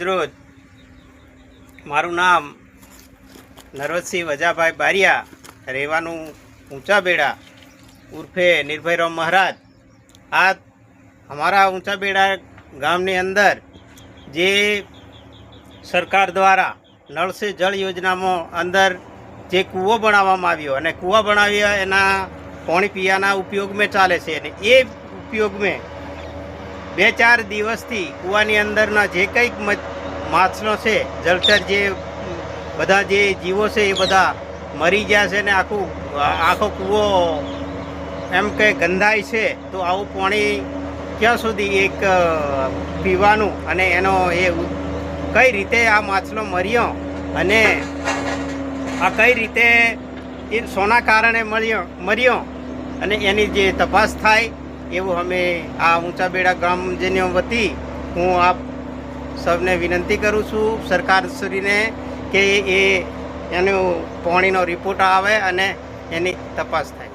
રોજ મારું નામ નરવતસિંહ વજાભાઈ બારિયા. રહેવાનું ઊંચા બેડા ઉર્ફે નિર્ભયરામ મહારાજ. આ અમારા ઊંચા બેડા ગામની અંદર જે સરકાર દ્વારા નળ જળ યોજનામાં અંદર જે કૂવો બનાવવામાં આવ્યો અને કૂવા બનાવ્યા એના પાણી પીવાના ઉપયોગમાં ચાલે છે અને એ ઉપયોગમાં બે ચાર દિવસથી કૂવાની અંદરના જે કંઈક માછલો છે જળચર જે, બધા જે જીવો છે એ બધા મરી ગયા છે ને આખું, આખો કૂવો એમ કે ગંધાય છે, તો આવું પાણી ક્યાં સુધી એક પીવાનું અને એનો એ કઈ રીતે આ માછલો મર્યો અને આ કઈ રીતે એ સોના કારણે મળ્યો મર્યો અને એની જે તપાસ થાય એવું અમે આ ઊંચા બેડા ગ્રામજનો વતી હું આપ સૌને વિનંતી કરું છું સરકારશ્રીને કે એ એનો પાણીનો રિપોર્ટ આવે અને એની તપાસ થાય.